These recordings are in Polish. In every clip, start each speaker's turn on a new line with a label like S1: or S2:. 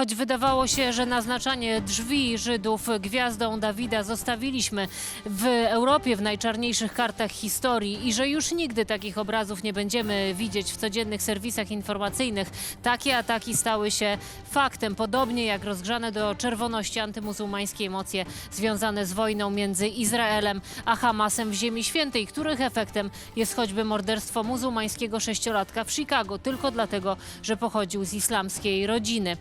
S1: Choć wydawało się, że naznaczanie drzwi Żydów gwiazdą Dawida zostawiliśmy w Europie w najczarniejszych kartach historii i że już nigdy takich obrazów nie będziemy widzieć w codziennych serwisach informacyjnych, takie ataki stały się faktem, podobnie jak rozgrzane do czerwoności antymuzułmańskie emocje związane z wojną między Izraelem a Hamasem w Ziemi Świętej, których efektem jest choćby morderstwo muzułmańskiego sześciolatka w Chicago, tylko dlatego, że pochodził z islamskiej rodziny.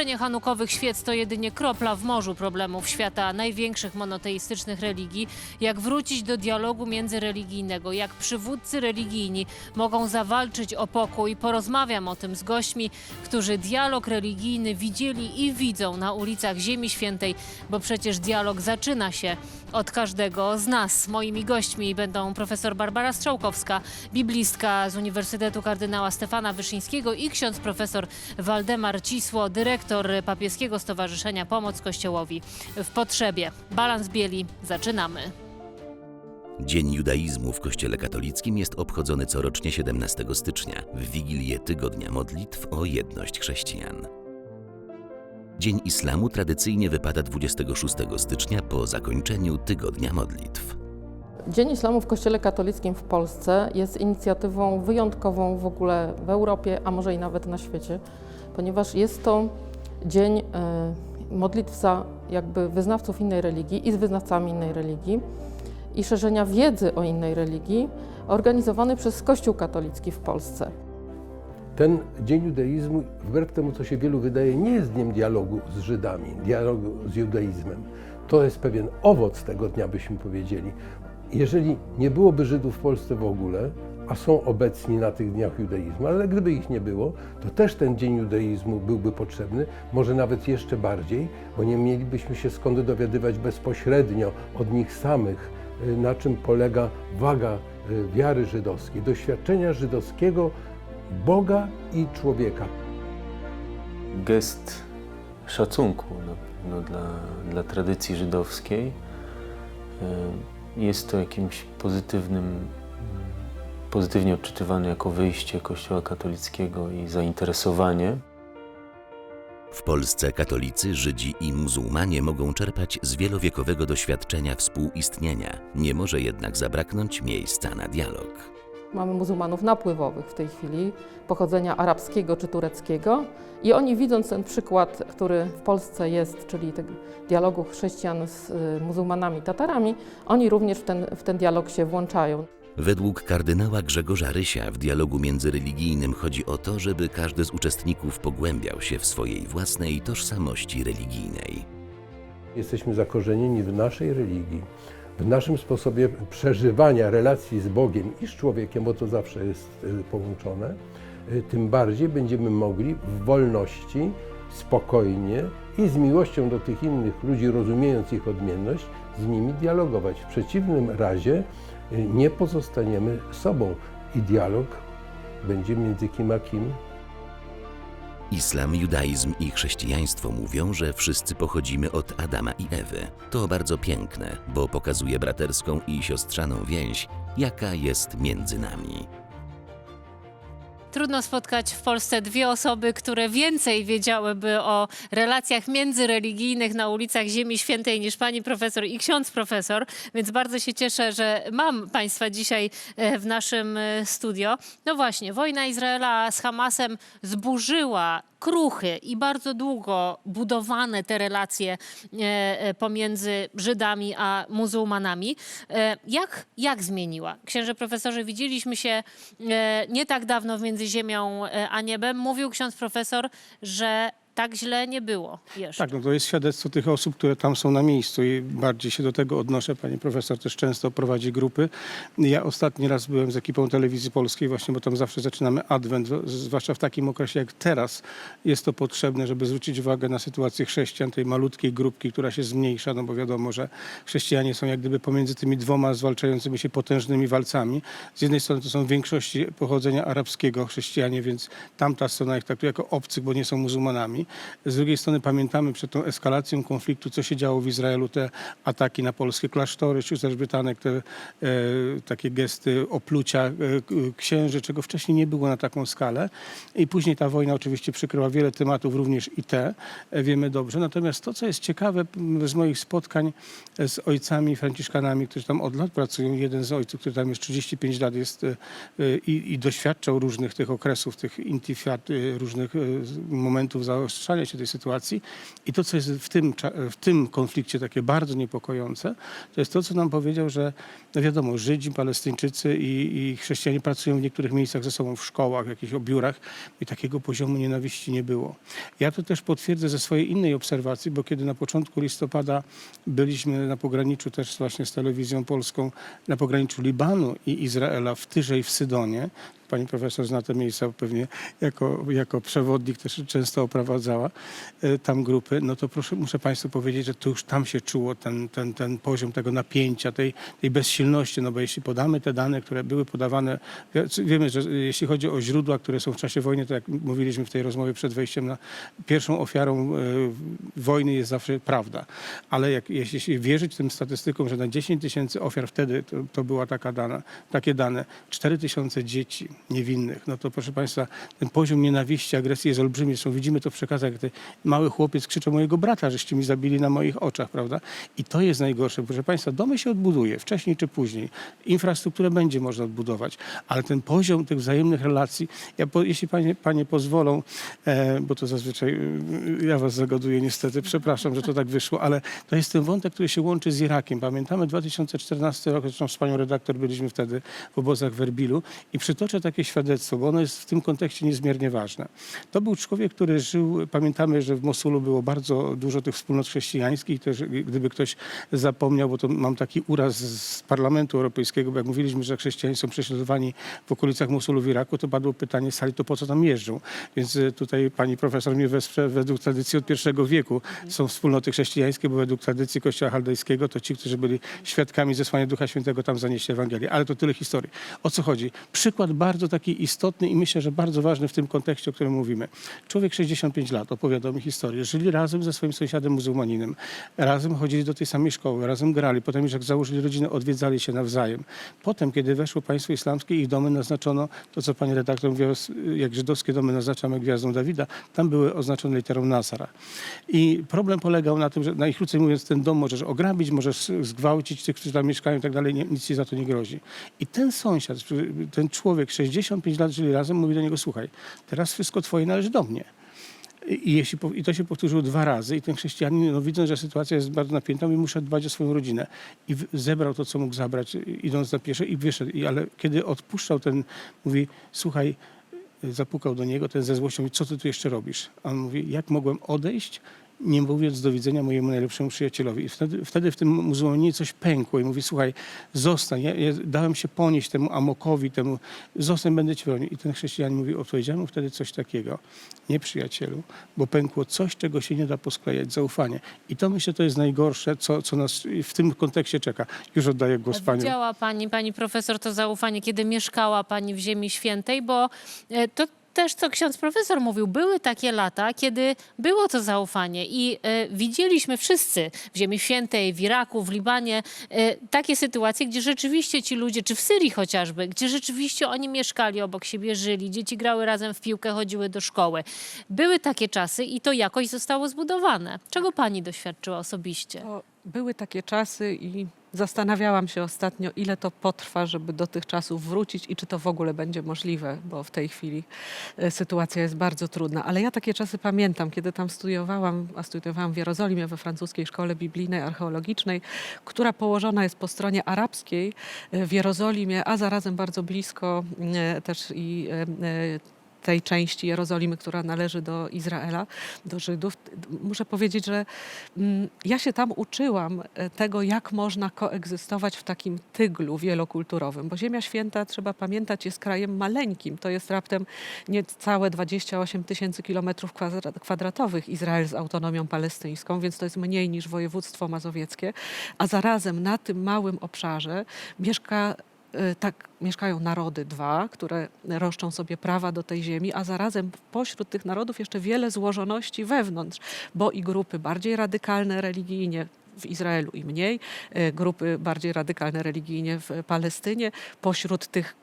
S1: Gaszenie hanukowych świec to jedynie kropla w morzu problemów świata największych monoteistycznych religii. Jak wrócić do dialogu międzyreligijnego, jak przywódcy religijni mogą zawalczyć o pokój. Porozmawiam o tym z gośćmi, którzy dialog religijny widzieli i widzą na ulicach Ziemi Świętej, bo przecież dialog zaczyna się od każdego z nas. Moimi gośćmi będą profesor Barbara Strzałkowska, biblistka z Uniwersytetu Kardynała Stefana Wyszyńskiego i ksiądz profesor Waldemar Cisło, dyrektor Papieskiego Stowarzyszenia Pomoc Kościołowi w Potrzebie. Balans Bieli, zaczynamy.
S2: Dzień judaizmu w Kościele katolickim jest obchodzony corocznie 17 stycznia, w Wigilię Tygodnia Modlitw o jedność chrześcijan. Dzień islamu tradycyjnie wypada 26 stycznia po zakończeniu Tygodnia Modlitw.
S3: Dzień Islamu w Kościele katolickim w Polsce jest inicjatywą wyjątkową w ogóle w Europie, a może i nawet na świecie, ponieważ jest to dzień e, modlitw za jakby wyznawców innej religii i z wyznawcami innej religii i szerzenia wiedzy o innej religii organizowany przez Kościół katolicki w Polsce.
S4: Ten Dzień Judaizmu, wbrew temu, co się wielu wydaje, nie jest dniem dialogu z Żydami, dialogu z judaizmem. To jest pewien owoc tego dnia, byśmy powiedzieli. Jeżeli nie byłoby Żydów w Polsce w ogóle, a są obecni na tych dniach judaizmu, ale gdyby ich nie było, to też ten Dzień Judaizmu byłby potrzebny, może nawet jeszcze bardziej, bo nie mielibyśmy się skąd dowiadywać bezpośrednio od nich samych, y, na czym polega waga y, wiary żydowskiej, doświadczenia żydowskiego Boga i człowieka.
S5: gest szacunku na pewno dla, dla tradycji żydowskiej. Y, Jest to jakimś pozytywnym, pozytywnie odczytywane jako wyjście Kościoła katolickiego i zainteresowanie.
S2: W Polsce katolicy, Żydzi i muzułmanie mogą czerpać z wielowiekowego doświadczenia współistnienia. Nie może jednak zabraknąć miejsca na dialog.
S3: Mamy muzułmanów napływowych w tej chwili, pochodzenia arabskiego czy tureckiego i oni widząc ten przykład, który w Polsce jest, czyli tego dialogu chrześcijan z y, muzułmanami Tatarami, oni również w ten, w ten dialog się włączają.
S2: Według kardynała Grzegorza Rysia w dialogu międzyreligijnym chodzi o to, żeby każdy z uczestników pogłębiał się w swojej własnej tożsamości religijnej.
S4: Jesteśmy zakorzenieni w naszej religii, w naszym sposobie przeżywania relacji z Bogiem i z człowiekiem, bo to zawsze jest y, połączone. Y, Tym bardziej będziemy mogli w wolności, spokojnie i z miłością do tych innych ludzi, rozumiejąc ich odmienność, z nimi dialogować. W przeciwnym razie nie pozostaniemy sobą i dialog będzie między kim a kim
S2: Islam, judaizm i chrześcijaństwo mówią, że wszyscy pochodzimy od Adama i Ewy. To bardzo piękne, bo pokazuje braterską i siostrzaną więź, jaka jest między nami.
S1: Trudno spotkać w Polsce dwie osoby, które więcej wiedziałyby o relacjach międzyreligijnych na ulicach Ziemi Świętej niż pani profesor i ksiądz profesor, więc bardzo się cieszę, że mam państwa dzisiaj e, w naszym e, studio. No właśnie, wojna Izraela z Hamasem zburzyła kruchy i bardzo długo budowane te relacje e, e, pomiędzy Żydami a muzułmanami. E, Jak, jak zmieniła? Księże profesorze, widzieliśmy się nie tak dawno między ziemią a niebem. Mówił ksiądz profesor, że tak źle nie było jeszcze.
S6: Tak, no to jest świadectwo tych osób, które tam są na miejscu i bardziej się do tego odnoszę. Pani profesor też często prowadzi grupy. Ja ostatni raz byłem z ekipą telewizji polskiej właśnie, bo tam zawsze zaczynamy adwent, zwłaszcza w takim okresie jak teraz jest to potrzebne, żeby zwrócić uwagę na sytuację chrześcijan, tej malutkiej grupki, która się zmniejsza, no bo wiadomo, że chrześcijanie są jak gdyby pomiędzy tymi dwoma zwalczającymi się potężnymi walcami. Z jednej strony to są w większości pochodzenia arabskiego chrześcijanie, więc tamta strona ich traktuje jako obcych, bo nie są muzułmanami. Z drugiej strony pamiętamy przed tą eskalacją konfliktu, co się działo w Izraelu, te ataki na polskie klasztory, sióstr Brytanek, te e, takie gesty oplucia e, księży, czego wcześniej nie było na taką skalę. I później ta wojna oczywiście przykryła wiele tematów, również i te, e, wiemy dobrze. Natomiast to, co jest ciekawe z moich spotkań e, z ojcami franciszkanami, którzy tam od lat pracują, jeden z ojców, który tam już 35 lat jest e, e, i, i doświadczał różnych tych okresów, tych intifad, różnych e, z- momentów zaostrzania się tej sytuacji. I to, co jest w tym, w tym konflikcie takie bardzo niepokojące, to jest to, co nam powiedział, że no wiadomo, Żydzi, Palestyńczycy i, i chrześcijanie pracują w niektórych miejscach ze sobą w szkołach, w jakichś biurach i takiego poziomu nienawiści nie było. Ja to też potwierdzę ze swojej innej obserwacji, bo kiedy na początku listopada byliśmy na pograniczu też właśnie z telewizją polską, na pograniczu Libanu i Izraela w Tyrze i w Sydonie, pani profesor zna te miejsca pewnie jako, jako przewodnik też często oprowadzała e, tam grupy, no to proszę, muszę Państwu powiedzieć, że to już tam się czuło ten, ten, ten poziom tego napięcia, tej, tej bezsilności, no bo jeśli podamy te dane, które były podawane, wie- wiemy, że jeśli chodzi o źródła, które są w czasie wojny, to jak mówiliśmy w tej rozmowie przed wejściem na pierwszą ofiarą e, wojny jest zawsze prawda, ale jak, jeśli wierzyć tym statystykom, że na 10 tysięcy ofiar wtedy, to, to była taka dana, takie dane, 4 tysiące dzieci niewinnych, no to proszę Państwa, ten poziom nienawiści, agresji jest olbrzymi. Widzimy to w przekazach, ten mały chłopiec krzyczy mojego brata, żeście mi zabili na moich oczach, prawda? I to jest najgorsze. Proszę Państwa, domy się odbuduje, wcześniej czy później. Infrastrukturę będzie można odbudować, ale ten poziom tych wzajemnych relacji, ja po, jeśli panie, panie pozwolą, e, bo to zazwyczaj e, ja Was zagaduję niestety, przepraszam, że to tak wyszło, ale to jest ten wątek, który się łączy z Irakiem. Pamiętamy 2014 rok, zresztą z panią redaktor byliśmy wtedy w obozach w Erbilu i przytoczę takie świadectwo, bo ono jest w tym kontekście niezmiernie ważne. To był człowiek, który żył, pamiętamy, że w Mosulu było bardzo dużo tych wspólnot chrześcijańskich, też gdyby ktoś zapomniał, bo to mam taki uraz z Parlamentu Europejskiego, bo jak mówiliśmy, że chrześcijanie są prześladowani w okolicach Mosulu w Iraku, to padło pytanie sali, to po co tam jeżdżą? Więc e, tutaj pani profesor mnie wesprze, według tradycji od pierwszego wieku są wspólnoty chrześcijańskie, bo według tradycji Kościoła Chaldejskiego to ci, którzy byli świadkami zesłania Ducha Świętego tam zanieśli Ewangelię. Ale to tyle historii. O co chodzi? Przykład bardzo taki istotny i myślę, że bardzo ważny w tym kontekście, o którym mówimy. Człowiek 65 lat, opowiadał mi historię. Żyli razem ze swoim sąsiadem muzułmaninem. Razem chodzili do tej samej szkoły, razem grali. Potem już jak założyli rodzinę, odwiedzali się nawzajem. Potem, kiedy weszło państwo islamskie ich domy naznaczono, to co pani redaktor mówiła, jak żydowskie domy naznaczamy gwiazdą Dawida, tam były oznaczone literą Nasara. I problem polegał na tym, że najkrócej mówiąc, ten dom możesz ograbić, możesz zgwałcić tych, którzy tam mieszkają i tak dalej, nic ci za to nie grozi. I ten sąsiad, ten człowiek, 65 lat żyli razem, mówi do niego, słuchaj, teraz wszystko twoje należy do mnie. I, jeśli, I to się powtórzyło dwa razy i ten chrześcijanin, no, widząc, że sytuacja jest bardzo napięta, mówi, muszę dbać o swoją rodzinę. I w, zebrał to, co mógł zabrać, i- idąc na pieszo i wyszedł. I, ale kiedy odpuszczał ten, mówi, słuchaj, zapukał do niego ten ze złością, mówi, co ty tu jeszcze robisz? A on mówi, jak mogłem odejść, nie mówiąc do widzenia mojemu najlepszemu przyjacielowi. I wtedy, wtedy w tym muzułmaninie coś pękło i mówi, słuchaj, zostań, ja, ja dałem się ponieść temu amokowi, temu, zostań, będę cię bronił. I ten chrześcijanin mówi, odpowiedziałem mu wtedy coś takiego, nie przyjacielu, bo pękło coś, czego się nie da posklejać, zaufanie. I to myślę, to jest najgorsze, co, co nas w tym kontekście czeka. Już oddaję głos pani.
S1: Widziała pani, pani profesor, to zaufanie, kiedy mieszkała pani w Ziemi Świętej, bo e, to też, co ksiądz profesor mówił, były takie lata, kiedy było to zaufanie i e, widzieliśmy wszyscy w Ziemi Świętej, w Iraku, w Libanie e, takie sytuacje, gdzie rzeczywiście ci ludzie, czy w Syrii chociażby, gdzie rzeczywiście oni mieszkali obok siebie, żyli, dzieci grały razem w piłkę, chodziły do szkoły. Były takie czasy i to jakoś zostało zbudowane. Czego pani doświadczyła osobiście?
S7: To były takie czasy i zastanawiałam się ostatnio, ile to potrwa, żeby do tych czasów wrócić i czy to w ogóle będzie możliwe, bo w tej chwili e, sytuacja jest bardzo trudna. Ale ja takie czasy pamiętam, kiedy tam studiowałam, a studiowałam w Jerozolimie we francuskiej szkole biblijnej, archeologicznej, która położona jest po stronie arabskiej e, w Jerozolimie, a zarazem bardzo blisko e, też i tej części Jerozolimy, która należy do Izraela, do Żydów. Muszę powiedzieć, że mm, ja się tam uczyłam e, tego, jak można koegzystować w takim tyglu wielokulturowym, bo Ziemia Święta, trzeba pamiętać, jest krajem maleńkim. To jest raptem niecałe 28 tysięcy kilometrów kwadra- kwadratowych Izrael z autonomią palestyńską, więc to jest mniej niż województwo mazowieckie, a zarazem na tym małym obszarze mieszka tak mieszkają narody dwa, które roszczą sobie prawa do tej ziemi, a zarazem pośród tych narodów jeszcze wiele złożoności wewnątrz, bo i grupy bardziej radykalne religijnie, w Izraelu i mniej, y, grupy bardziej radykalne religijnie w Palestynie. Pośród tych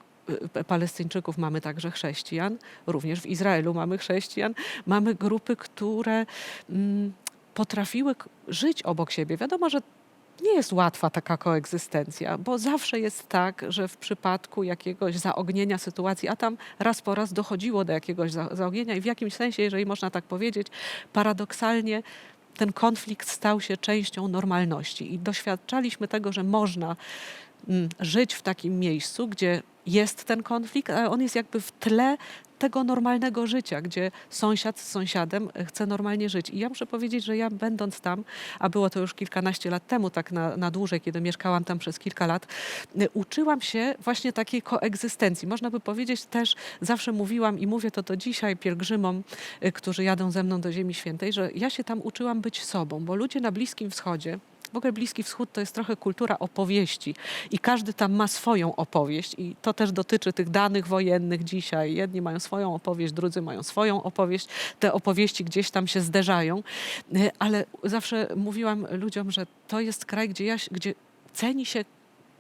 S7: y, Palestyńczyków mamy także chrześcijan, również w Izraelu mamy chrześcijan. Mamy grupy, które mm, potrafiły żyć obok siebie. Wiadomo, że nie jest łatwa taka koegzystencja, bo zawsze jest tak, że w przypadku jakiegoś zaognienia sytuacji, a tam raz po raz dochodziło do jakiegoś za- zaognienia i w jakimś sensie, jeżeli można tak powiedzieć, paradoksalnie ten konflikt stał się częścią normalności i doświadczaliśmy tego, że można mm, żyć w takim miejscu, gdzie jest ten konflikt, ale on jest jakby w tle tego normalnego życia, gdzie sąsiad z sąsiadem chce normalnie żyć. I ja muszę powiedzieć, że ja będąc tam, a było to już kilkanaście lat temu, tak na, na dłużej, kiedy mieszkałam tam przez kilka lat, y, uczyłam się właśnie takiej koegzystencji. Można by powiedzieć też, zawsze mówiłam i mówię to do dzisiaj pielgrzymom, y, którzy jadą ze mną do Ziemi Świętej, że ja się tam uczyłam być sobą, bo ludzie na Bliskim Wschodzie, w ogóle Bliski Wschód to jest trochę kultura opowieści i każdy tam ma swoją opowieść i to też dotyczy tych danych wojennych dzisiaj. Jedni mają swoją opowieść, drudzy mają swoją opowieść. Te opowieści gdzieś tam się zderzają, Y, ale zawsze mówiłam ludziom, że to jest kraj, gdzie, ja, gdzie ceni się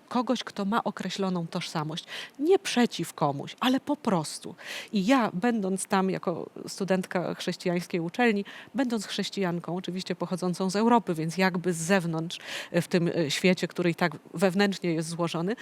S7: kogoś, kto ma określoną tożsamość. Nie przeciw komuś, ale po prostu. I ja, będąc tam jako studentka chrześcijańskiej uczelni, będąc chrześcijanką, oczywiście pochodzącą z Europy, więc jakby z zewnątrz e, w tym e, świecie, który i tak wewnętrznie jest złożony,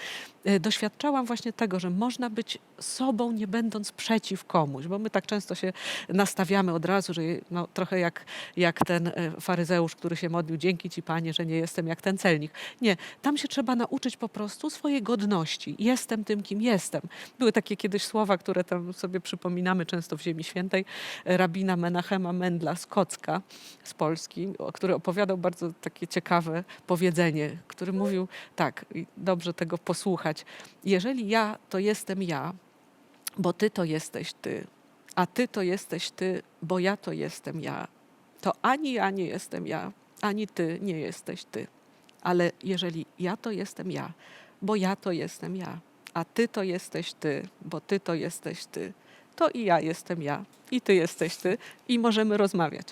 S7: e, doświadczałam właśnie tego, że można być sobą, nie będąc przeciw komuś, bo my tak często się nastawiamy od razu, że no, trochę jak, jak ten faryzeusz, który się modlił, dzięki Ci Panie, że nie jestem jak ten celnik. Nie, tam się trzeba nauczyć po prostu swojej godności. Jestem tym, kim jestem. Były takie kiedyś słowa, które tam sobie przypominamy często w Ziemi Świętej, rabina Menachema Mendla z Kocka, z Polski, który opowiadał bardzo takie ciekawe powiedzenie, który mówił tak, dobrze tego posłuchać. Jeżeli ja to jestem ja, bo ty to jesteś ty, a ty to jesteś ty, bo ja to jestem ja, to ani ja nie jestem ja, ani ty nie jesteś ty. Ale jeżeli ja to jestem ja, bo ja to jestem ja, a ty to jesteś ty, bo ty to jesteś ty, to i ja jestem ja, i ty jesteś ty, i możemy rozmawiać.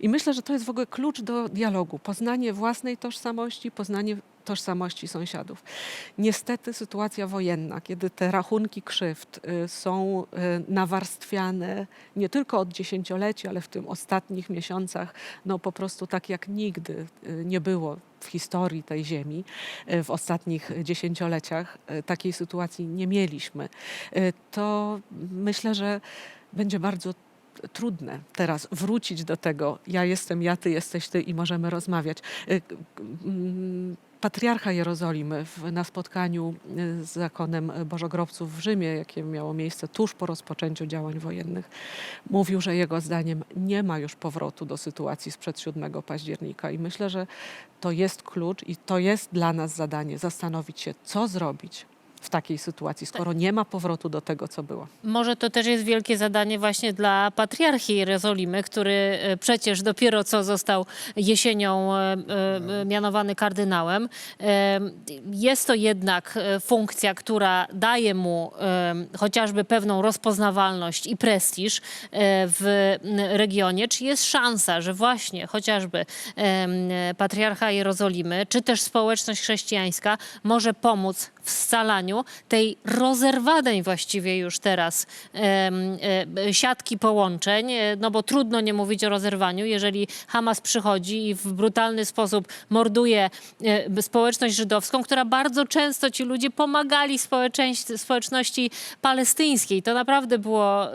S7: I myślę, że to jest w ogóle klucz do dialogu. Poznanie własnej tożsamości, poznanie tożsamości sąsiadów. Niestety sytuacja wojenna, kiedy te rachunki krzywd y, są y, nawarstwiane nie tylko od dziesięcioleci, ale w tym ostatnich miesiącach, no po prostu tak jak nigdy y, nie było w historii tej ziemi, w ostatnich dziesięcioleciach takiej sytuacji nie mieliśmy. To myślę, że będzie bardzo trudne teraz wrócić do tego, ja jestem ja, ty jesteś ty i możemy rozmawiać. Y, mm, Patriarcha Jerozolimy w, na spotkaniu y, z zakonem Bożogrobców w Rzymie, jakie miało miejsce tuż po rozpoczęciu działań wojennych, mówił, że jego zdaniem nie ma już powrotu do sytuacji sprzed 7 października. I myślę, że to jest klucz i to jest dla nas zadanie zastanowić się, co zrobić w takiej sytuacji, skoro nie ma powrotu do tego, co było.
S1: Może to też jest wielkie zadanie właśnie dla patriarchi Jerozolimy, który e, przecież dopiero co został jesienią e, e, mianowany kardynałem. Jest to jednak funkcja, która daje mu chociażby pewną rozpoznawalność i prestiż w regionie. Czy jest szansa, że właśnie chociażby patriarcha Jerozolimy, czy też społeczność chrześcijańska może pomóc w scalaniu tej rozerwanej właściwie już teraz e, siatki połączeń, e, no bo trudno nie mówić o rozerwaniu, jeżeli Hamas przychodzi i w brutalny sposób morduje e, społeczność żydowską, która bardzo często ci ludzie pomagali społeczności palestyńskiej. To naprawdę było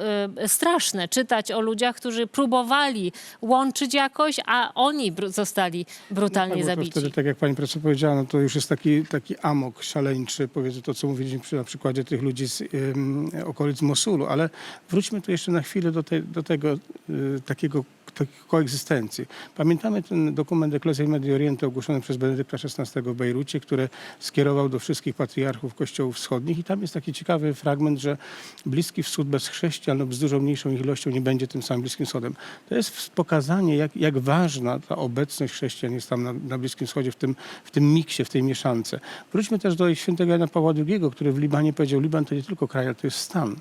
S1: straszne czytać o ludziach, którzy próbowali łączyć jakoś, a oni zostali brutalnie
S6: tak, bo to
S1: zabici.
S6: Wtedy, tak jak pani profesor powiedziała, no to już jest taki, taki amok szaleńczy, powiedzmy to, co mówiliśmy przy, na przykładzie tych ludzi z ym, okolic Mosulu, ale wróćmy tu jeszcze na chwilę do, tej, do tego y, takiego koegzystencji. Pamiętamy ten dokument Ecclesiae Medio ogłoszony przez Benedykta XVI w Bejrucie, który skierował do wszystkich patriarchów kościołów wschodnich i tam jest taki ciekawy fragment, że Bliski Wschód bez chrześcijan lub z dużo mniejszą ilością nie będzie tym samym Bliskim Wschodem. To jest pokazanie, jak, jak ważna ta obecność chrześcijan jest tam na, na Bliskim Wschodzie, w tym, w tym miksie, w tej mieszance. Wróćmy też do świętego Jana Pawła II, II, który w Libanie powiedział, Liban to nie tylko kraj, ale to jest stan.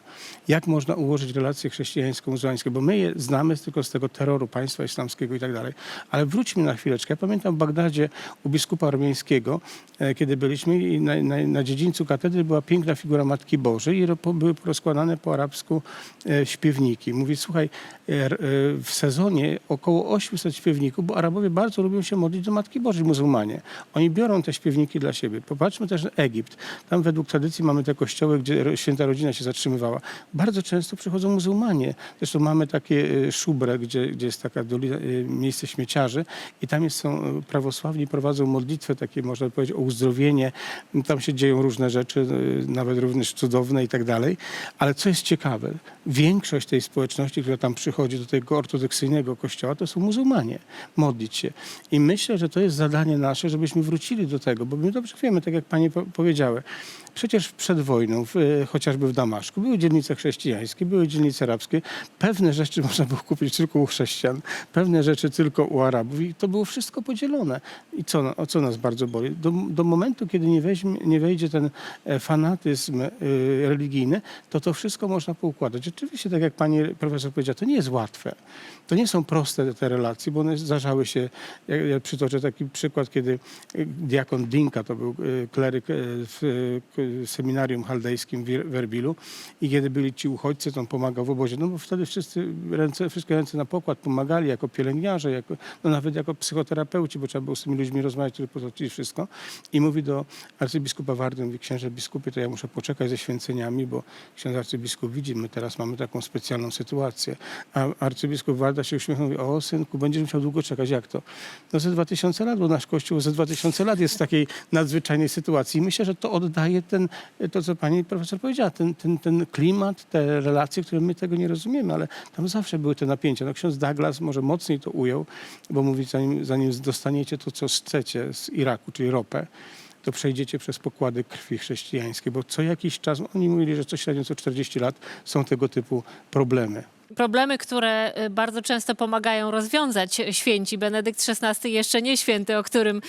S6: Jak można ułożyć relacje chrześcijańsko-muzułmańskie? Bo my je znamy tylko z tego terroru państwa islamskiego i tak dalej. Ale wróćmy na chwileczkę. Ja pamiętam w Bagdadzie u biskupa armeńskiego, e, kiedy byliśmy i na, na, na dziedzińcu katedry była piękna figura Matki Bożej i po- były rozkładane po arabsku e, śpiewniki. Mówi, słuchaj, e, e, w sezonie około 800 śpiewników, bo Arabowie bardzo lubią się modlić do Matki Bożej, muzułmanie. Oni biorą te śpiewniki dla siebie. Popatrzmy też na Egipt. Tam według tradycji mamy te kościoły, gdzie święta rodzina się zatrzymywała. Bardzo często przychodzą muzułmanie. Zresztą mamy takie e, szubre, gdzie, gdzie jest taka dolina, e, miejsce śmieciarzy i tam jest, są e, prawosławni, prowadzą modlitwę, takie można powiedzieć o uzdrowienie. Tam się dzieją różne rzeczy, nawet również cudowne i tak dalej. Ale co jest ciekawe, większość tej społeczności, która tam przychodzi do tego ortodoksyjnego kościoła, to są muzułmanie. Modlić się. I myślę, że to jest zadanie nasze, żebyśmy wrócili do tego, bo my dobrze wiemy, tak jak panie po- powiedziały, przecież przed wojną, w, e, chociażby w Damaszku, były dzielnice chrześcijańskie, były dzielnice arabskie. Pewne rzeczy można było kupić tylko u chrześcijan, pewne rzeczy tylko u Arabów i to było wszystko podzielone. I co, o co nas bardzo boli? Do, do momentu, kiedy nie, weźmie, nie wejdzie ten e, fanatyzm e, religijny, to to wszystko można poukładać. Oczywiście, tak jak pani profesor powiedziała, to nie jest łatwe. To nie są proste te relacje, bo one zdarzały się, ja, ja przytoczę taki przykład, kiedy e, diakon Dinka, to był e, kleryk e, w seminarium chaldejskim w Erbilu i kiedy byli ci uchodźcy, to on pomagał w obozie, no bo wtedy wszyscy ręce, wszystkie ręce na pokład pomagali jako pielęgniarze, jako, no nawet jako psychoterapeuci, bo trzeba było z tymi ludźmi rozmawiać, którzy potoczyli wszystko. I mówi do arcybiskupa Wardy, mówi, księże biskupie, to ja muszę poczekać ze święceniami, bo ksiądz arcybiskup widzi, my teraz mamy taką specjalną sytuację. A arcybiskup Warda się uśmiechnął i mówi, o synku, będziesz musiał długo czekać. Jak to? No ze 2000 lat, bo nasz kościół ze 2000 lat jest w takiej nadzwyczajnej sytuacji. I myślę, że to oddaje ten, to, co pani profesor powiedziała, ten, ten, ten klimat, te relacje, które my tego nie rozumiemy, ale tam zawsze były te napięcia. No ksiądz Douglas może mocniej to ujął, bo mówi, zanim, zanim dostaniecie to, co chcecie z Iraku, czyli ropę, to przejdziecie przez pokłady krwi chrześcijańskiej, bo co jakiś czas, oni mówili, że co średnio co 40 lat są tego typu problemy.
S1: Problemy, które y, bardzo często pomagają rozwiązać święci. Benedykt XVI jeszcze nie święty, o którym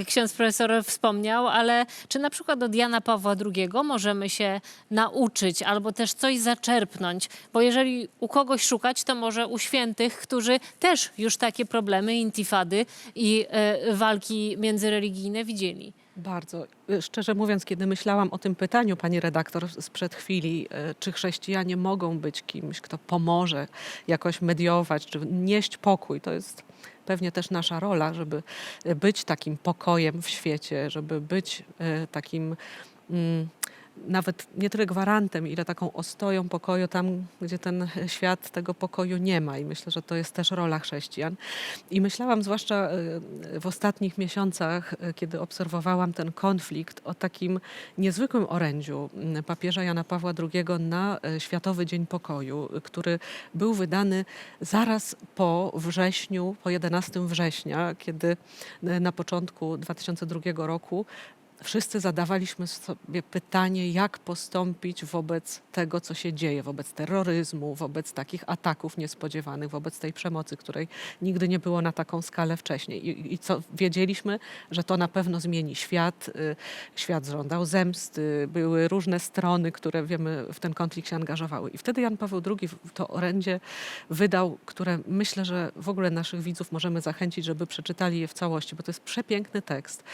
S1: y, ksiądz profesor wspomniał, ale czy na przykład od Jana Pawła II możemy się nauczyć albo też coś zaczerpnąć? Bo jeżeli u kogoś szukać, to może u świętych, którzy też już takie problemy, intifady i y, walki międzyreligijne widzieli.
S7: Bardzo. Y, Szczerze mówiąc, kiedy myślałam o tym pytaniu pani redaktor sprzed chwili, y, czy chrześcijanie mogą być kimś, kto pomoże jakoś mediować, czy nieść pokój, to jest pewnie też nasza rola, żeby y, być takim pokojem w świecie, żeby być takim. Nawet nie tyle gwarantem, ile taką ostoją pokoju tam, gdzie ten świat tego pokoju nie ma. I myślę, że to jest też rola chrześcijan. I myślałam zwłaszcza y, w ostatnich miesiącach, y, kiedy obserwowałam ten konflikt, o takim niezwykłym orędziu papieża Jana Pawła II na y, Światowy Dzień Pokoju, który był wydany zaraz po wrześniu, po 11 września, kiedy na początku 2002 roku wszyscy zadawaliśmy sobie pytanie, jak postąpić wobec tego, co się dzieje, wobec terroryzmu, wobec takich ataków niespodziewanych, wobec tej przemocy, której nigdy nie było na taką skalę wcześniej. I, i co wiedzieliśmy, że to na pewno zmieni świat. y, Świat żądał zemsty, były różne strony, które wiemy w ten konflikt się angażowały. I wtedy Jan Paweł II to orędzie wydał, które myślę, że w ogóle naszych widzów możemy zachęcić, żeby przeczytali je w całości, bo to jest przepiękny tekst.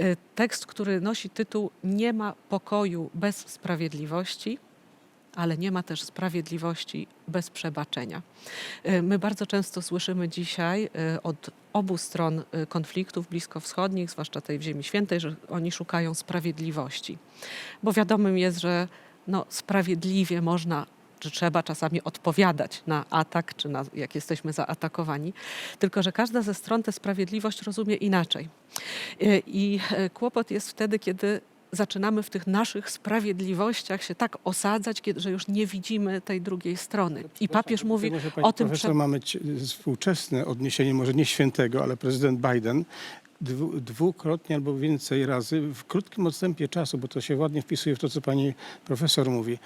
S7: Y, Tekst, który nosi tytuł Nie ma pokoju bez sprawiedliwości, ale nie ma też sprawiedliwości bez przebaczenia. Y, My bardzo często słyszymy dzisiaj y, od obu stron y, konfliktów bliskowschodnich, zwłaszcza tej w Ziemi Świętej, że oni szukają sprawiedliwości. Bo wiadomym jest, że no, sprawiedliwie można czy trzeba czasami odpowiadać na atak, czy na, jak jesteśmy zaatakowani. Tylko, że każda ze stron tę sprawiedliwość rozumie inaczej. Y, I e, kłopot jest wtedy, kiedy zaczynamy w tych naszych sprawiedliwościach się tak osadzać, kiedy, że już nie widzimy tej drugiej strony. I papież mówi
S6: Może pani
S7: o tym,
S6: profesor
S7: prze-
S6: mamy współczesne odniesienie, może nie świętego, ale prezydent Biden dwu, dwukrotnie albo więcej razy w krótkim odstępie czasu, bo to się ładnie wpisuje w to, co pani profesor mówi,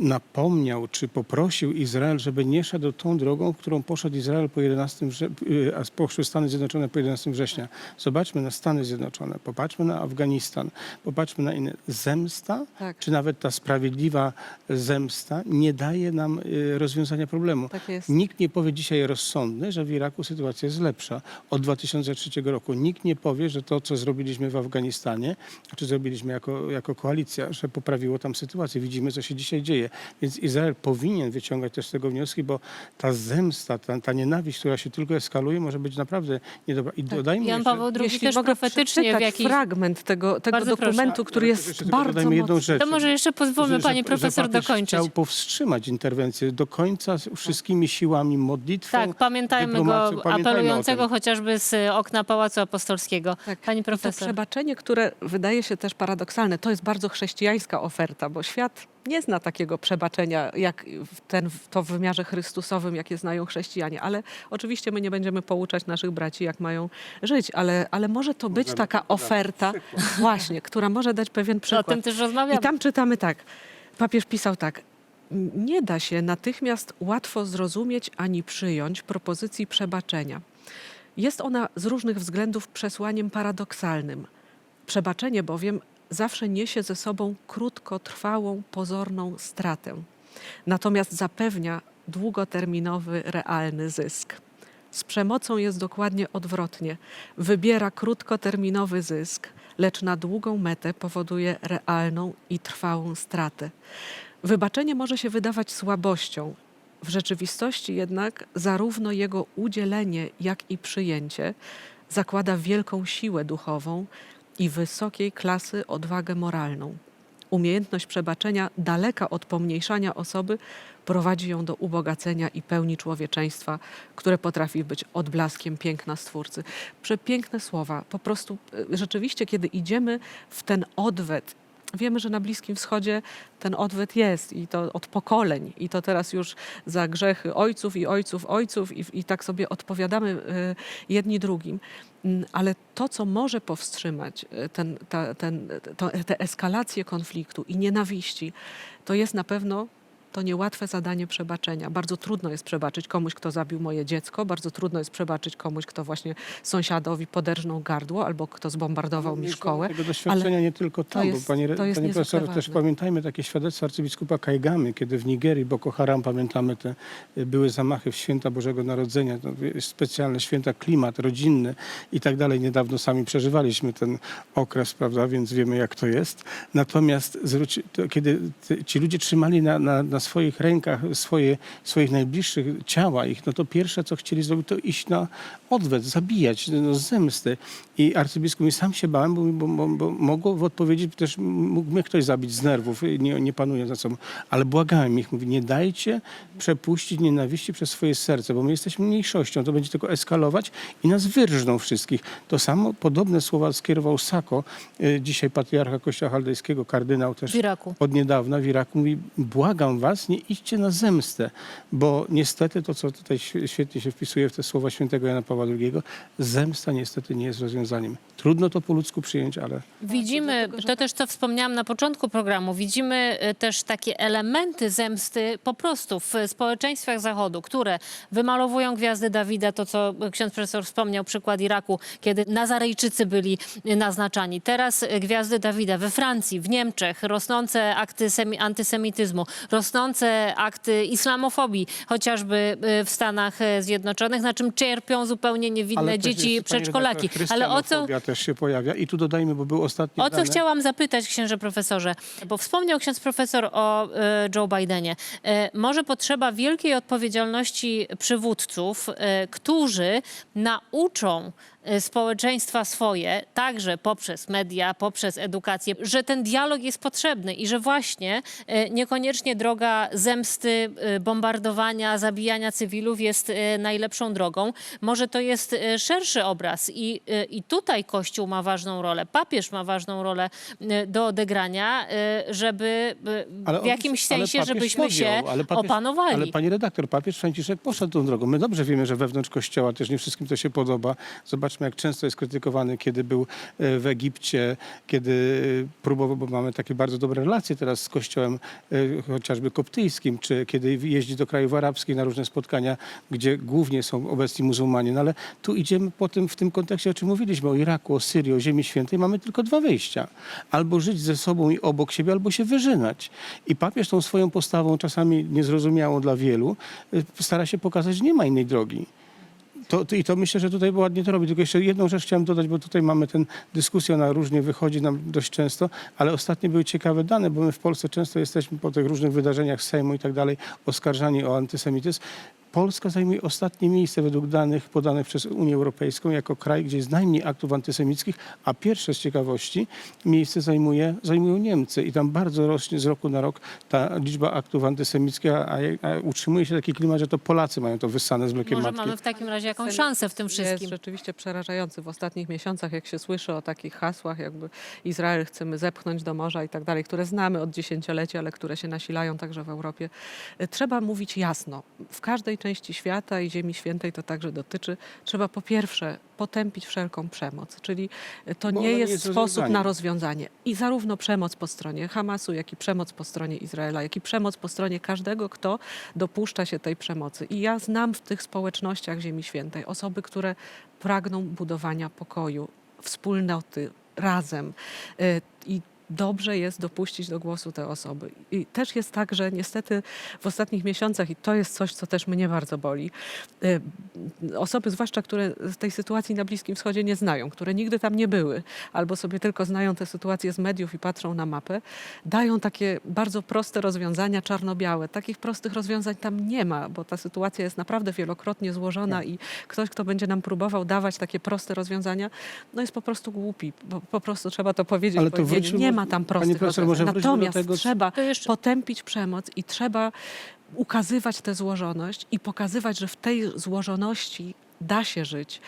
S6: napomniał czy poprosił Izrael, żeby nie szedł tą drogą, którą poszedł Izrael po 11 wrze- y, a poszły Stany Zjednoczone po 11 września. Zobaczmy na Stany Zjednoczone, popatrzmy na Afganistan, popatrzmy na inne. Zemsta,
S7: Tak.
S6: czy nawet ta sprawiedliwa zemsta nie daje nam y, rozwiązania problemu.
S7: Tak.
S6: Nikt nie powie dzisiaj rozsądny, że w Iraku sytuacja jest lepsza od 2003 roku. Nikt nie powie, że to, co zrobiliśmy w Afganistanie, czy zrobiliśmy jako, jako koalicja, że poprawiło tam sytuację. Widzimy, co się dzisiaj dzieje. Więc Izrael powinien wyciągać też z tego wnioski, bo ta zemsta, ta, ta nienawiść, która się tylko eskaluje, może być naprawdę niedobra. I dodajmy
S1: Jan
S6: jeszcze,
S1: Paweł II
S7: Jeśli
S1: też
S7: mogę
S1: profetycznie w jakiś...
S7: fragment tego, tego
S1: Bardzo proszę.
S7: dokumentu, który
S6: jeszcze
S7: jest
S6: tylko
S7: bardzo
S6: dodajmy jedną
S7: mocny.
S6: rzecz.
S1: To może jeszcze pozwólmy
S6: że-
S1: pani
S6: że
S1: profesor
S6: papież
S1: dokończyć.
S6: chciał powstrzymać interwencję do końca z wszystkimi siłami, modlitwą,
S1: Tak, pamiętajmy go
S6: Pamiętajmy o
S1: apelującego chociażby z y, okna Pałacu Apostolskiego.
S7: Tak.
S1: Pani
S7: I to
S1: profesor.
S7: przebaczenie, które wydaje się też paradoksalne, to jest bardzo chrześcijańska oferta, bo świat nie zna takiego przebaczenia, jak w ten, to w wymiarze chrystusowym, jakie znają chrześcijanie. Ale oczywiście my nie będziemy pouczać naszych braci, jak mają żyć, ale, ale może to być taka oferta, właśnie, która może dać pewien
S1: O
S7: przykład.
S1: tym też rozmawiamy.
S7: I tam czytamy tak. Papież pisał tak. Nie da się natychmiast łatwo zrozumieć ani przyjąć propozycji przebaczenia. Jest ona z różnych względów przesłaniem paradoksalnym. Przebaczenie bowiem zawsze niesie ze sobą krótkotrwałą, pozorną stratę. Natomiast zapewnia długoterminowy, realny zysk. Z przemocą jest dokładnie odwrotnie. Wybiera krótkoterminowy zysk, lecz na długą metę powoduje realną i trwałą stratę. Wybaczenie może się wydawać słabością. W rzeczywistości jednak zarówno jego udzielenie, jak i przyjęcie zakłada wielką siłę duchową i wysokiej klasy odwagę moralną. Umiejętność przebaczenia, daleka od pomniejszania osoby, prowadzi ją do ubogacenia i pełni człowieczeństwa, które potrafi być odblaskiem piękna Stwórcy. Przepiękne słowa. Po prostu y, rzeczywiście, kiedy idziemy w ten odwet, wiemy, że na Bliskim Wschodzie ten odwet jest i to od pokoleń. I to teraz już za grzechy ojców i ojców ojców i, i tak sobie odpowiadamy y, jedni drugim. Ale to, co może powstrzymać y, ten, ta, ten, to, tę eskalację konfliktu i nienawiści, to jest na pewno to niełatwe zadanie przebaczenia. Bardzo trudno jest przebaczyć komuś, kto zabił moje dziecko, bardzo trudno jest przebaczyć komuś, kto właśnie sąsiadowi poderżnął gardło albo kto zbombardował mi szkołę.
S6: Tego doświadczenia nie tylko tam,
S7: jest-
S6: bo panie,
S7: to jest
S6: panie
S7: niezwykle
S6: profesor, też pamiętajmy takie świadectwo arcybiskupa Kaigamy, kiedy w Nigerii Boko Haram, pamiętamy te y, były zamachy w święta Bożego Narodzenia, specjalne święta, klimat rodzinny i tak dalej. Niedawno sami przeżywaliśmy ten okres, prawda, więc wiemy jak to jest. Natomiast kiedy ci ludzie trzymali na, na, na swoich rękach swoje, swoich najbliższych ciała ich, no to pierwsze co chcieli zrobić to iść na odwet, zabijać, no, zemsty. I arcybiskup mi sam się bałem, bo, bo, bo, mogło w odpowiedzi też mógł mnie ktoś zabić z nerwów, nie, nie panuję za sobą. Ale błagałem ich, mówię, nie dajcie przepuścić nienawiści przez swoje serce, bo my jesteśmy mniejszością, to będzie tylko eskalować i nas wyrżną wszystkich. To samo, podobne słowa skierował Sako, y, dzisiaj patriarcha Kościoła Chaldejskiego, kardynał też
S1: W Iraku.
S6: od niedawna w Iraku mówi, błagam was, nie idźcie na zemstę, bo niestety to, co tutaj świe- świetnie się wpisuje w te słowa świętego Jana Pawła II, zemsta niestety nie jest rozwiązaniem. Trudno to po ludzku przyjąć, ale
S1: Widzimy, to też co wspomniałam na początku programu, widzimy y, też takie elementy zemsty po prostu w społeczeństwach Zachodu, które wymalowują gwiazdy Dawida, to co ksiądz profesor wspomniał, przykład Iraku, kiedy Nazarejczycy byli naznaczani. Teraz gwiazdy Dawida we Francji, w Niemczech, rosnące akty semi- antysemityzmu, rosnące akty islamofobii, chociażby y, w Stanach y, Zjednoczonych, na czym cierpią zupełnie niewinne
S6: ale
S1: dzieci,
S6: jest,
S1: przedszkolaki. Ale o co,
S6: też się pojawia i tu dodajmy, bo był ostatni
S1: o co
S6: dane.
S1: chciałam zapytać, księże profesorze, bo wspomniał ksiądz profesor o e, Joe Bidenie. Może potrzeba wielkiej odpowiedzialności przywódców, którzy nauczą społeczeństwa swoje, także poprzez media, poprzez edukację, że ten dialog jest potrzebny i że właśnie niekoniecznie droga zemsty, e, bombardowania, zabijania cywilów jest e, najlepszą drogą. Może to jest e, szerszy obraz i, i tutaj Kościół ma ważną rolę, papież ma ważną rolę do odegrania, żeby w jakimś sensie, żebyśmy się
S6: podjął, ale papież-
S1: opanowali.
S6: Ale pani redaktor, papież Franciszek poszedł tą drogą. My dobrze wiemy, że wewnątrz kościoła też nie wszystkim to się podoba. Zobaczmy jak często jest krytykowany, kiedy był w Egipcie, kiedy próbował, bo mamy takie bardzo dobre relacje teraz z kościołem chociażby koptyjskim, czy kiedy jeździ do krajów arabskich na różne spotkania, gdzie głównie są obecni muzułmanie. No ale tu idziemy po tym, w tym kontekście, o czym mówiliśmy, o Iraku, o Syrii, o Ziemi Świętej, mamy tylko dwa wyjścia. Albo żyć ze sobą i obok siebie, albo się wyżynać. I papież tą swoją postawą, czasami niezrozumiałą dla wielu, y, stara się pokazać, że nie ma innej drogi. To, to, I to myślę, że tutaj ładnie to robi. Tylko jeszcze jedną rzecz chciałem dodać, bo tutaj mamy tę dyskusję, ona różnie wychodzi nam dość często, ale ostatnio były ciekawe dane, bo my w Polsce często jesteśmy po tych różnych wydarzeniach Sejmu i tak dalej oskarżani o antysemityzm. Polska zajmuje ostatnie miejsce według danych podanych przez Unię Europejską jako kraj, gdzie jest najmniej aktów antysemickich, a pierwsze z ciekawości miejsce zajmuje, zajmują Niemcy i tam bardzo rośnie z roku na rok ta liczba aktów antysemickich, a, a utrzymuje się taki klimat, że to Polacy mają to wyssane z mlekiem
S1: Może
S6: matki.
S1: mamy w takim razie jakąś szansę w tym
S7: Jest
S1: wszystkim.
S7: rzeczywiście przerażający w ostatnich miesiącach, jak się słyszy o takich hasłach, jakby Izrael chcemy zepchnąć do morza i tak dalej, które znamy od dziesięcioleci, ale które się nasilają także w Europie. E, Trzeba mówić jasno. W każdej części świata i Ziemi Świętej to także dotyczy. Trzeba po pierwsze potępić wszelką przemoc, czyli e, to
S6: Bo
S7: nie
S6: ona
S7: jest
S6: jest
S7: sposób
S6: rozwiązaniem.
S7: na rozwiązanie. I zarówno przemoc po stronie Hamasu, jak i przemoc po stronie Izraela, jak i przemoc po stronie każdego, kto dopuszcza się tej przemocy. I ja znam w tych społecznościach Ziemi Świętej osoby, które pragną budowania pokoju, wspólnoty, razem. Y, I dobrze jest dopuścić do głosu te osoby. I też jest tak, że niestety w ostatnich miesiącach, i to jest coś, co też mnie bardzo boli, y, osoby, zwłaszcza które z tej sytuacji na Bliskim Wschodzie nie znają, które nigdy tam nie były, albo sobie tylko znają tę sytuację z mediów i patrzą na mapę, dają takie bardzo proste rozwiązania czarno-białe. Takich prostych rozwiązań tam nie ma, bo ta sytuacja jest naprawdę wielokrotnie złożona i ktoś, kto będzie nam próbował dawać takie proste rozwiązania, no jest po prostu głupi. Po, po prostu trzeba to powiedzieć.
S6: Ale to wróćmy,
S7: nie
S6: bo-
S7: ma tam prostych
S6: profesor,
S7: rozwiązań.
S6: może wróćmy do
S7: Natomiast
S6: tego,
S7: trzeba
S1: To jeszcze-
S7: potępić przemoc i trzeba ukazywać tę złożoność i pokazywać, że w tej złożoności da się żyć.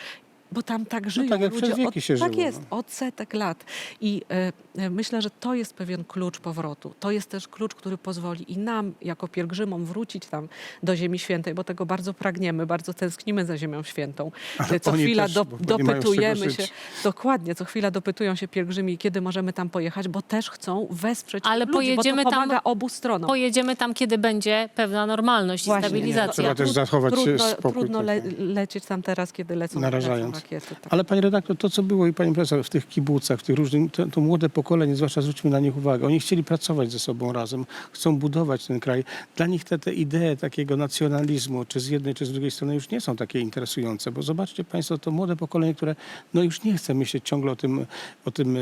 S7: Bo tam tak żyją
S6: tak jak
S7: ludzie.
S6: przez wieki się
S7: tak
S6: żyło,
S7: jest,
S6: no.
S7: od setek lat. I e, e, myślę, że to jest pewien klucz powrotu. To jest też klucz, który pozwoli i nam, jako pielgrzymom, wrócić tam do Ziemi Świętej, bo tego bardzo pragniemy, bardzo tęsknimy za Ziemią Świętą.
S6: Ale
S7: E, Co
S6: oni
S7: chwila
S6: też,
S7: do,
S6: bo nie mają z czego
S7: dopytujemy
S6: żyć.
S7: się, dokładnie, co chwila dopytują się pielgrzymi, kiedy możemy tam pojechać, bo też chcą wesprzeć
S1: Ale
S7: ludzi,
S1: pojedziemy
S7: bo to
S1: tam-
S7: pomaga obu stronom.
S1: Pojedziemy tam, kiedy będzie pewna normalność i
S7: Właśnie.
S1: stabilizacja.
S6: Trzeba też zachować
S7: trudno,
S6: spokój.
S7: trudno le, lecieć tam teraz, kiedy lecą, lecą
S6: Narażając.
S7: Rakiety. Tak.
S6: Ale pani redaktor, to co było i pani profesor w tych kibucach, w tych różnych, to, to młode pokolenie, zwłaszcza zwróćmy na nich uwagę, oni chcieli pracować ze sobą razem, chcą budować ten kraj. Dla nich te, te idee takiego nacjonalizmu, czy z jednej, czy z drugiej strony już nie są takie interesujące, bo zobaczcie państwo, to młode pokolenie, które no już nie chce myśleć ciągle o tym, o tym e,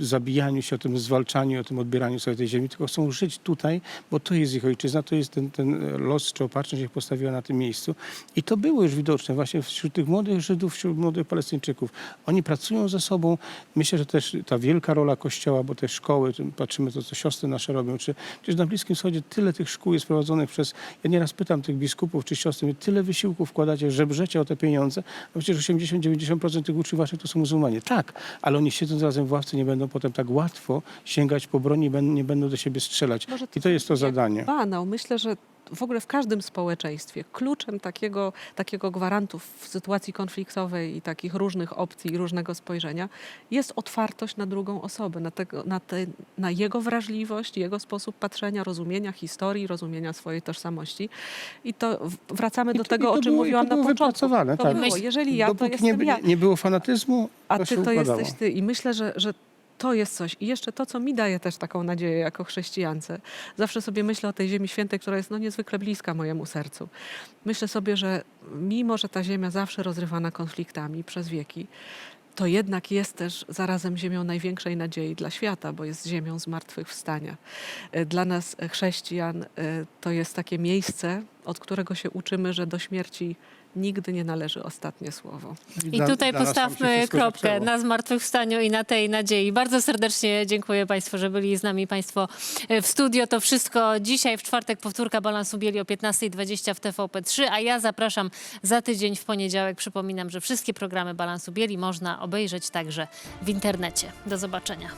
S6: zabijaniu się, o tym zwalczaniu, o tym odbieraniu sobie tej ziemi, tylko chcą żyć tutaj, bo to jest ich ojczyzna, to jest ten, ten los, czy opatrzność ich postawiła na tym miejscu. I to było już widoczne właśnie wśród tych młodych Żydów, wśród młodych Palestyńczyków. Oni pracują ze sobą. Myślę, że też ta wielka rola Kościoła, bo te szkoły, patrzymy to, co siostry nasze robią, czy przecież na Bliskim Wschodzie tyle tych szkół jest prowadzonych przez, ja nieraz pytam tych biskupów czy siostry, tyle wysiłków wkładacie, żebrzecie o te pieniądze, a przecież 80-90% tych uczniów waszych to są muzułmanie. Tak, ale oni siedząc razem w ławce nie będą potem tak łatwo sięgać po broń i ben- nie będą do siebie strzelać. I to jest to zadanie.
S7: Banał. Myślę, że w ogóle w każdym społeczeństwie kluczem takiego, takiego gwarantu w sytuacji konfliktowej i takich różnych opcji i różnego spojrzenia jest otwartość na drugą osobę, na, tego, na, te, na jego wrażliwość, jego sposób patrzenia, rozumienia historii, rozumienia swojej tożsamości. I to wracamy
S6: I
S7: do
S6: to-
S7: tego,
S6: i to
S7: o czym
S6: było-
S7: mówiłam
S6: to
S7: na początku. To
S6: tak.
S7: było. Jeżeli ja, to
S6: Dopóki
S7: jestem
S6: nie,
S7: ja.
S6: nie było fanatyzmu,
S7: A
S6: to
S7: ty to
S6: układało.
S7: jesteś ty. I myślę, że, że to jest coś. I jeszcze to, co mi daje też taką nadzieję jako chrześcijance. Zawsze sobie myślę o tej Ziemi Świętej, która jest no, niezwykle bliska mojemu sercu. Myślę sobie, że mimo, że ta ziemia zawsze rozrywana konfliktami przez wieki, to jednak jest też zarazem ziemią największej nadziei dla świata, bo jest ziemią zmartwychwstania. E, Dla nas, e, chrześcijan, e, to jest takie miejsce, od którego się uczymy, że do śmierci nigdy nie należy ostatnie słowo.
S1: I
S6: Dla-
S1: tutaj
S6: dla nas tam się
S1: postawmy
S6: wszystko
S1: kropkę
S6: zaczęło.
S1: na zmartwychwstaniu i na tej nadziei. Bardzo serdecznie dziękuję Państwu, że byli z nami Państwo e, w studio. To wszystko dzisiaj, w czwartek powtórka Balansu Bieli o 15.20 w TVP3, a ja zapraszam za tydzień w poniedziałek. Przypominam, że wszystkie programy Balansu Bieli można obejrzeć także w internecie. Do zobaczenia.